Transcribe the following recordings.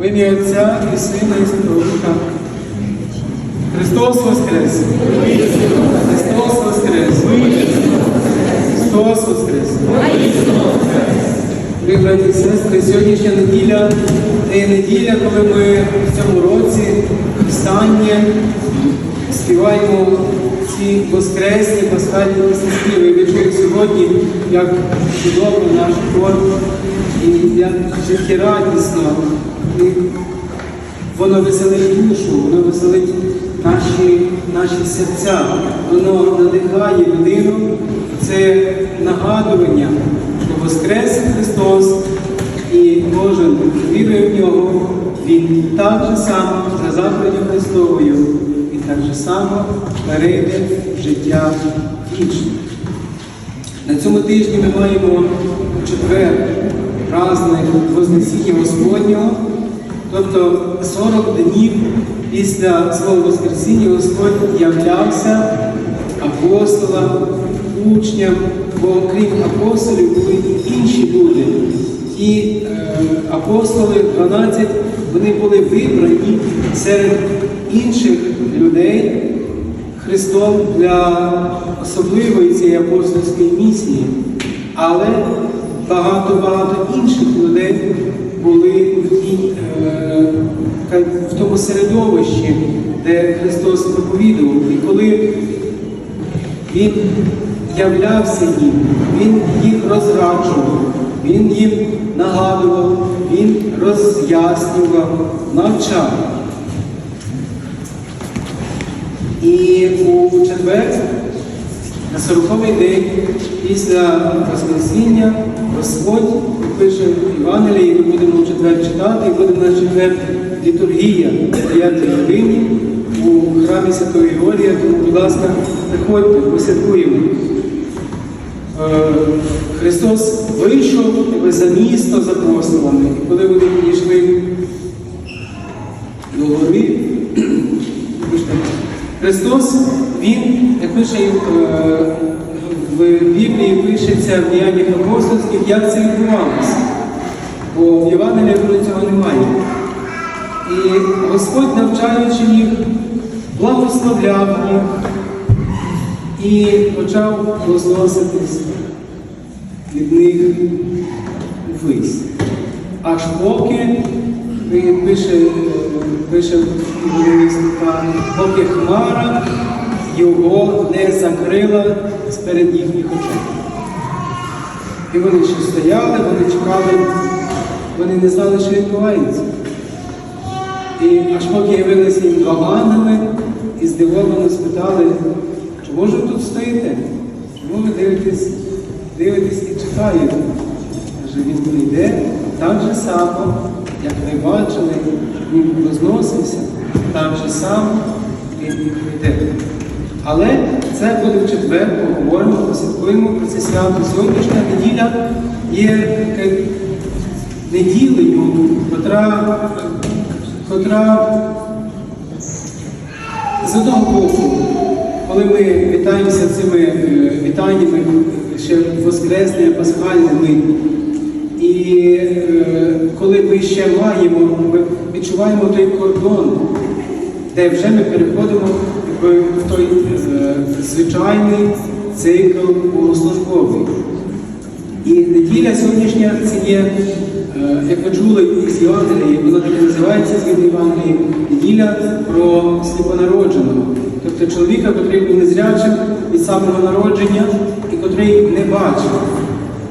В ім'я Отця і Сина і Святого Духа. Христос Воскрес! Христос Воскрес! Христос Воскрес! Браті і сестри, сьогоднішня неділя це неділя, коли ми в цьому році останнє співаємо ці воскресні пасхальні співи. Ви чули сьогодні, як чудово наш хор і як життєрадісно. Воно веселить душу, воно веселить наші, наші серця, воно надихає людину. Це нагадування, що Воскрес Христос і кожен, вірує в нього, він так же само за заповіддю Христовою і так же само перейде в життя вічне. На цьому тижні ми маємо четвер праздник Вознесіння Господнього, тобто 40 днів після свого Воскресіння Господь являвся апостолам, учням, бо крім апостолів були і інші люди. І е, апостоли 12, вони були вибрані серед інших людей, Христом для особливої цієї апостольської місії, але багато-багато інших людей були в, тій, е, в тому середовищі, де Христос проповідував. І коли Він являвся їм, Він їх розраджував, Він їм нагадував, Він роз'яснював, навчав. І у четвер, на сороковий день після Воскресіння, Господь пише в Євангелії, ми будемо в читати, і буде на четвер літургія в 9 годині у храмі Святого Георгія, тому, будь ласка, приходьте, посвяткуємо. Е, Христос вийшов якби, за місто з апостолами, і коли вони підійшли до гори. Христос, Він, як пише е, в Біблії, пишеться в діяннях апостольських, як це відбувалося. Бо в Євангелії про цього немає. І Господь, навчаючи їх, благословляв їх і почав возноситись від них ввись. Аж поки пише, пише поки хмара його не закрила сперед їхніх очей. І вони ще стояли, вони чекали, вони не знали, що відбувається. І аж поки явилися їм два ангели і здивовано спитали, чому ж ви тут стоїте? Чому ви дивитесь, дивитесь і чекаєте? Каже, він прийде так же само, як ви бачили, він розносився, так же само він прийде. Але це буде в четвер, поговоримо, посвяткуємо про це свято. Сьогоднішня неділя є неділею, котра, котра з одного боку, коли ми вітаємося цими е, вітаннями ще воскресними, пасхальними, і е, коли ми ще маємо, ми відчуваємо той кордон, де вже ми переходимо в, той е, звичайний цикл богослужбовий. І неділя сьогоднішня це є, е, як ви чули з Євангелії, воно так називається згідно Євангелії, неділя про сліпонародженого. Тобто чоловіка, який був незрячим від самого народження і котрий не бачив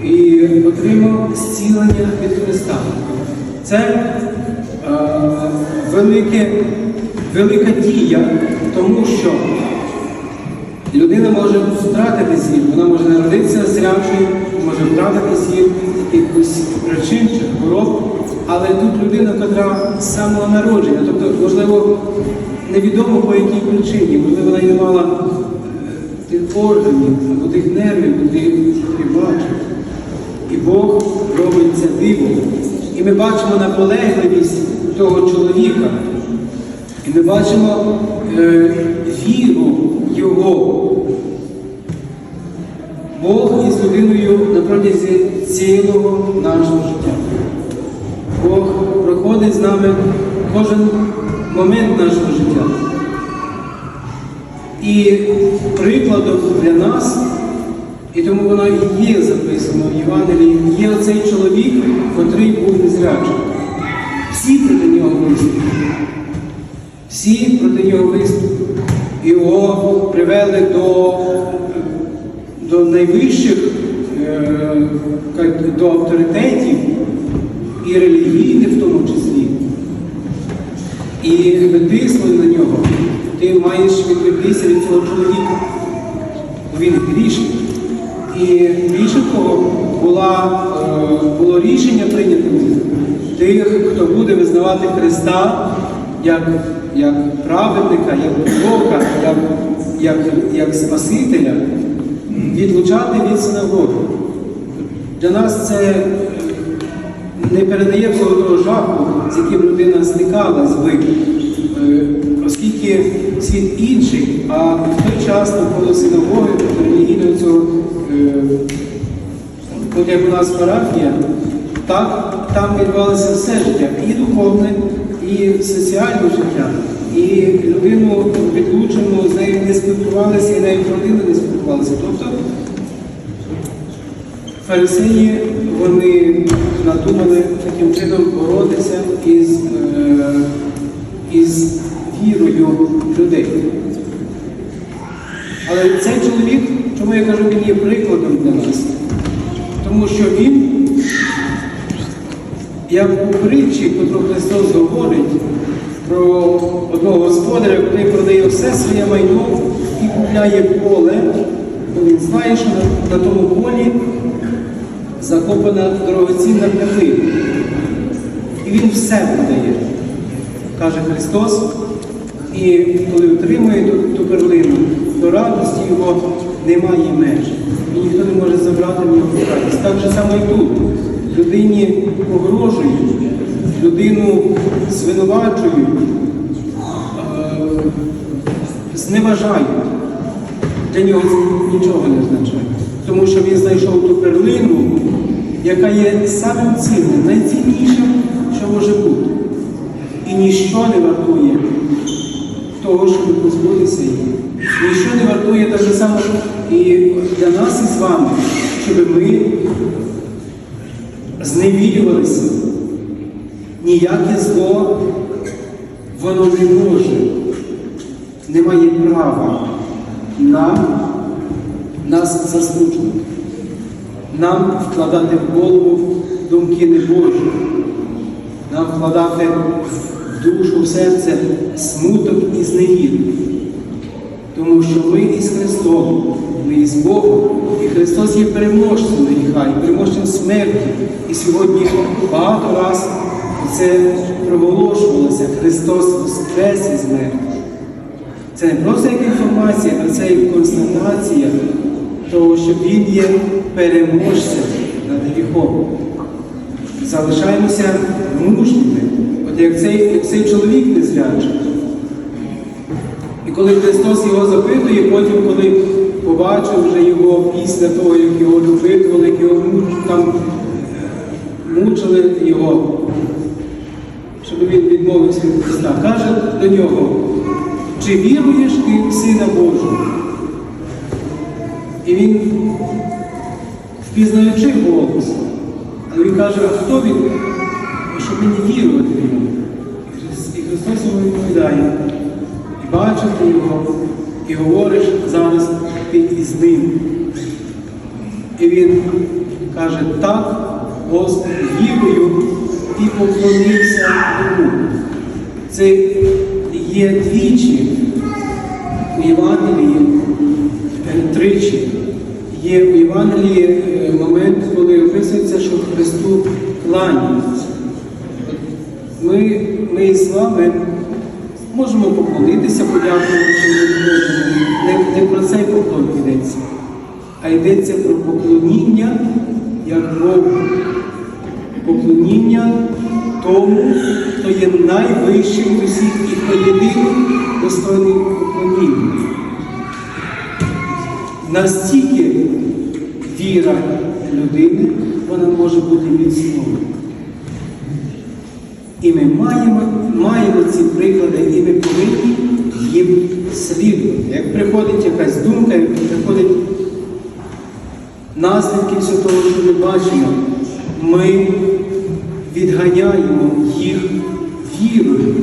і отримав зцілення від Христа. Це е, велике, велика дія, тому що Людина може втратити зір, вона може народитися зрячою, може втратити зір якихось причин чи хвороб, але тут людина, яка з самого народження, тобто, можливо, невідомо по якій причині, можливо, вона не мала е, тих органів Бог робить це диво. І ми бачимо наполегливість того чоловіка, і ми бачимо е, віру його. Бог із людиною на протязі цілого нашого життя. Бог проходить з нами кожен момент нашого життя. І прикладом для нас, і тому воно і є записано в Євангелії, є оцей чоловік, котрий був незрячий. Всі проти нього виступили. Всі проти нього виступили. Його привели до, до найвищих, е, до авторитетів і релігійних в тому числі. І витисли на нього. Ти маєш відвертися від цього чоловіка. Він грішний. І більше того, була, е, було рішення прийнято тих, хто буде визнавати Христа як, як праведника, як Бога, як, як, як Спасителя, відлучати від синагоги. Для нас це не передає всього того жаху, з яким людина стикала звик, Е, оскільки світ інший, а в той час навколо синагоги, релігійного цього, е, як у нас парафія, так, там відбувалося все життя, і духовне, і соціальне життя. І людину відлучену з нею не спілкувалися, і навіть родини не спілкувалися. Тобто Фарисеї вони надумали таким чином боротися із, е, із вірою людей. Але цей чоловік, чому я кажу, він є прикладом для нас? Тому що він, як у притчі, котру Христос говорить про одного господаря, який продає все своє майно і купляє поле, бо він знає, що на, тому полі закопана дорогоцінна перлина. І він все продає, каже Христос. І коли отримує ту, ту перлину, то радості його немає меж. І ніхто не може забрати в нього радість. Так же само і тут. Людині погрожують, людину звинувачують, е, зневажають. Для нього це нічого не означає. Тому що він знайшов ту перлину, яка є самим цінним, найціннішим, що може бути. І ніщо не вартує щоб позбутися її. Ніщо не вартує так само і для нас із вами, щоб ми зневірювалися. Ніяке зло воно не може, не має права нам нас засмучувати, нам вкладати в голову думки небожі, нам вкладати душу, серце смуток і зневіру. Тому що ми із Христом, ми із Богом, і Христос є переможцем гріха, і переможцем смерті. І сьогодні багато раз це проголошувалося Христос воскрес із смерті. Це не просто як інформація, а це як констатація того, що Він є переможцем над гріхом. Залишаємося мужніми, от як цей, як цей чоловік незрячий. І коли Христос його запитує, потім, коли побачив вже його після того, як його допитували, як його там е, мучили його, щоб він відмовився від Христа, каже до нього, чи віруєш ти в Сина Божого? І він, впізнаючи голос, але він каже, а хто він, щоб мені вірувати в нього? І Христос йому відповідає, і бачити його, і говориш зараз ти із ним. І він каже, так, Господи, вірую і поклонився йому. Це є двічі у Євангелії тричі. Є у Євангелії е, момент, коли описується, що Христу кланяються. Ми, ми з вами можемо поклонитися, подякувати. Не, не про цей поклон йдеться, а йдеться про поклоніння як Богу. Поклоніння тому, хто є найвищим усіх і хто єдиний достойний поклоніння. Настільки віра людини, вона може бути міцною. І ми маємо, маємо ці приклади, і ми повинні їм слідувати. Як приходить якась думка, як приходить наслідки всього того, що ми бачимо, ми відганяємо їх вірою.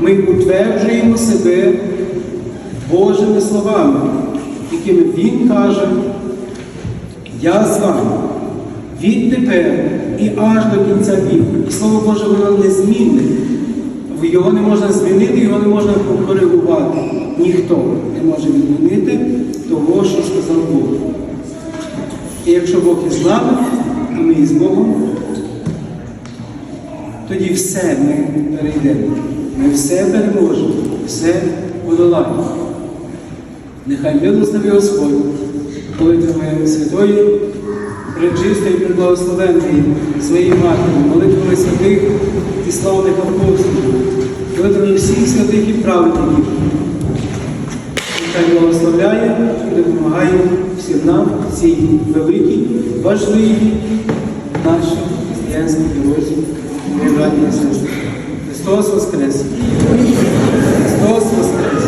Ми утверджуємо себе Божими словами, якими Він каже, я з вами відтепер і аж до кінця віку. І слово Боже, воно незмінне. Його не можна змінити, його не можна коригувати. Ніхто не може відмінити того, що сказав Бог. І якщо Бог із нами, то ми із Богом, тоді все ми перейдемо. Ми все переможемо, все подолаємо. Нехай милостивий Господь, молитвами пречистий і приблагословенний своїй матері, молитвами святих і славних апостолів, молитвами всіх святих і праведників. яка благословляє і допомагає всім нам в цій великій, важливій нашій християнській дорозі Божанні Ісусі. Христос Воскрес! Христос Воскрес!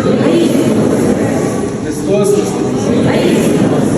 Христос Воскрес!